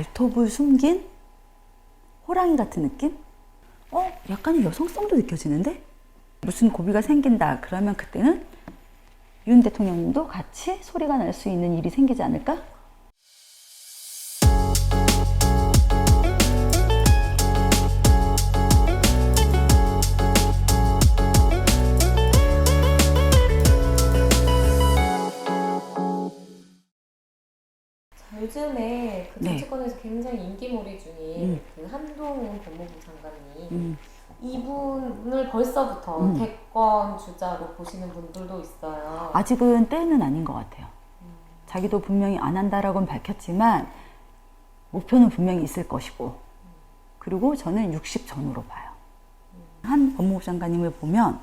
발톱을 숨긴 호랑이 같은 느낌? 어, 약간의 여성성도 느껴지는데? 무슨 고비가 생긴다. 그러면 그때는 윤 대통령님도 같이 소리가 날 수 있는 일이 생기지 않을까? 요즘에 그 네. 정치권에서 굉장히 인기몰이 중인 음. 그 한동훈 법무부 장관님 음, 이분을 벌써부터 음. 대권 주자로 보시는 분들도 있어요. 아직은 때는 아닌 것 같아요. 자기도 분명히 안 한다라고는 밝혔지만 목표는 분명히 있을 것이고 그리고 저는 60 전후로 봐요. 한 법무부 장관님을 보면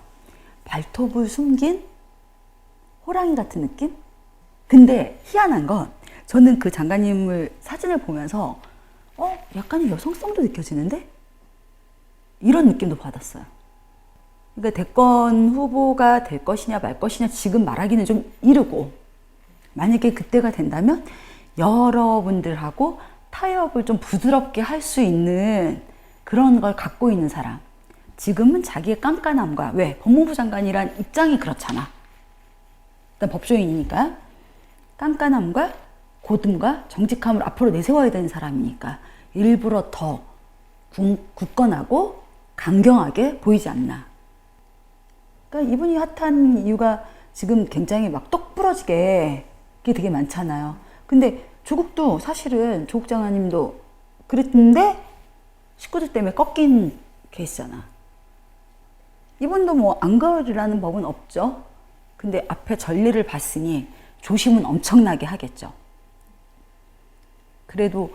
발톱을 숨긴 호랑이 같은 느낌? 근데 희한한 건 저는 그 장관님을 사진을 보면서 어 약간의 여성성도 느껴지는데 이런 느낌도 받았어요. 그러니까 대권 후보가 될 것이냐 말 것이냐 지금 말하기는 좀 이르고 만약에 그때가 된다면 여러분들하고 타협을 좀 부드럽게 할 수 있는 그런 걸 갖고 있는 사람. 지금은 자기의 깐깐함과 왜 법무부 장관이란 입장이 그렇잖아. 일단 법조인이니까 깐깐함과 고듬과 정직함을 앞으로 내세워야 되는 사람이니까 일부러 더 굳- 굳건하고 강경하게 보이지 않나. 그러니까 이분이 핫한 이유가 지금 굉장히 막 똑 부러지게 게 되게 많잖아요. 근데 조국도 사실은 조국 장관님도 그랬는데 식구들 때문에 꺾인 케이스잖아. 이분도 뭐안 그러리라는 법은 없죠. 근데 앞에 전례를 봤으니 조심은 엄청나게 하겠죠. 그래도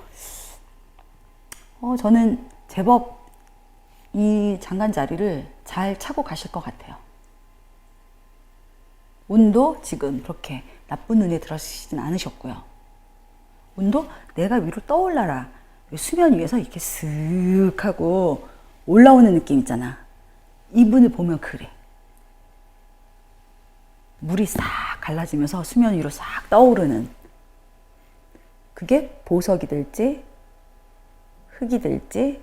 어, 저는 제법 이 장관 자리를 잘 차고 가실 것 같아요. 운도 지금 그렇게 나쁜 눈에 들어시진 않으셨고요. 운도 내가 위로 떠올라라. 수면 위에서 이렇게 슥 하고 올라오는 느낌 있잖아. 이분을 보면 그래. 물이 싹 갈라지면서 수면 위로 싹 떠오르는 그게 보석이 될지 흙이 될지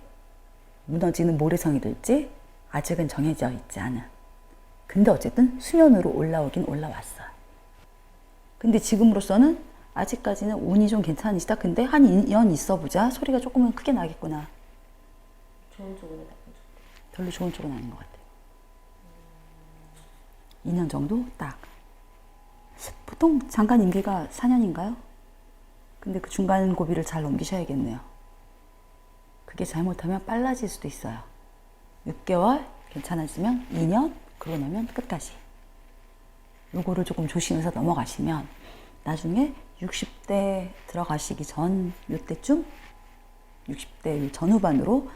무너지는 모래성이 될지 아직은 정해져 있지 않은. 근데 어쨌든 수면으로 올라오긴 올라왔어. 근데 지금으로서는 아직까지는 운이 좀 괜찮으시다. 근데 한 2년 있어 보자. 소리가 조금은 크게 나겠구나. 좋은 쪽으로 나쁜 쪽. 별로 좋은 쪽은 아닌 것 같아요. 2년 정도 딱. 보통 장관 임기가 4년인가요? 근데 그 중간 고비를 잘 넘기셔야겠네요. 그게 잘못하면 빨라질 수도 있어요. 6개월 괜찮아지면 2년 그러고 나면 끝까지. 요거를 조금 조심해서 넘어가시면 나중에 60대 들어가시기 전 요때쯤 60대 전후반으로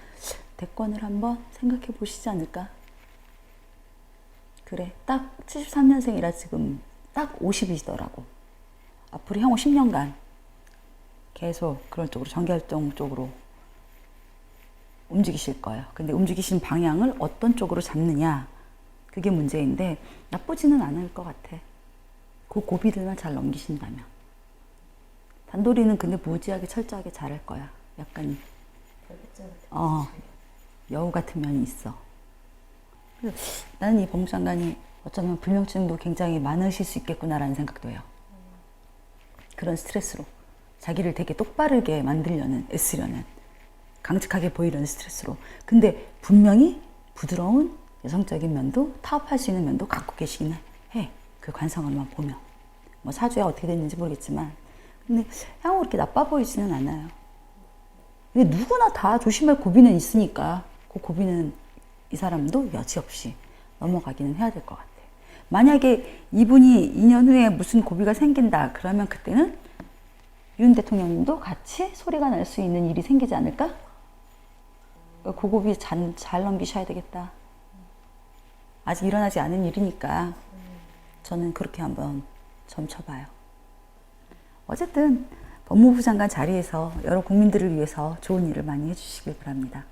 대권을 한번 생각해 보시지 않을까? 그래, 딱 73년생이라 지금 딱 50이시더라고. 앞으로 향후 10년간 계속 그런 쪽으로 정결정 쪽으로 움직이실 거예요. 근데 움직이신 방향을 어떤 쪽으로 잡느냐 그게 문제인데 나쁘지는 않을 것 같아. 그 고비들만 잘 넘기신다면. 단도리는 근데 무지하게 철저하게 잘할 거야. 약간 어, 여우 같은 면이 있어. 나는 이 법무부 장관이 어쩌면 불면증도 굉장히 많으실 수 있겠구나라는 생각도 해요. 그런 스트레스로. 자기를 되게 똑바르게 만들려는, 애쓰려는, 강직하게 보이려는 스트레스로. 근데 분명히 부드러운 여성적인 면도 타협할 수 있는 면도 갖고 계시긴 해. 그 관상으로만 보면. 뭐 사주에 어떻게 됐는지 모르겠지만. 근데 향후 그렇게 나빠 보이지는 않아요. 근데 누구나 다 조심할 고비는 있으니까 그 고비는 이 사람도 여지없이 넘어가기는 해야 될 것 같아. 만약에 이분이 2년 후에 무슨 고비가 생긴다 그러면 그때는 윤 대통령님도 같이 소리가 날 수 있는 일이 생기지 않을까? 그 고비 잘, 잘 넘기셔야 되겠다. 아직 일어나지 않은 일이니까 저는 그렇게 한번 점쳐봐요. 어쨌든 법무부 장관 자리에서 여러 국민들을 위해서 좋은 일을 많이 해주시길 바랍니다.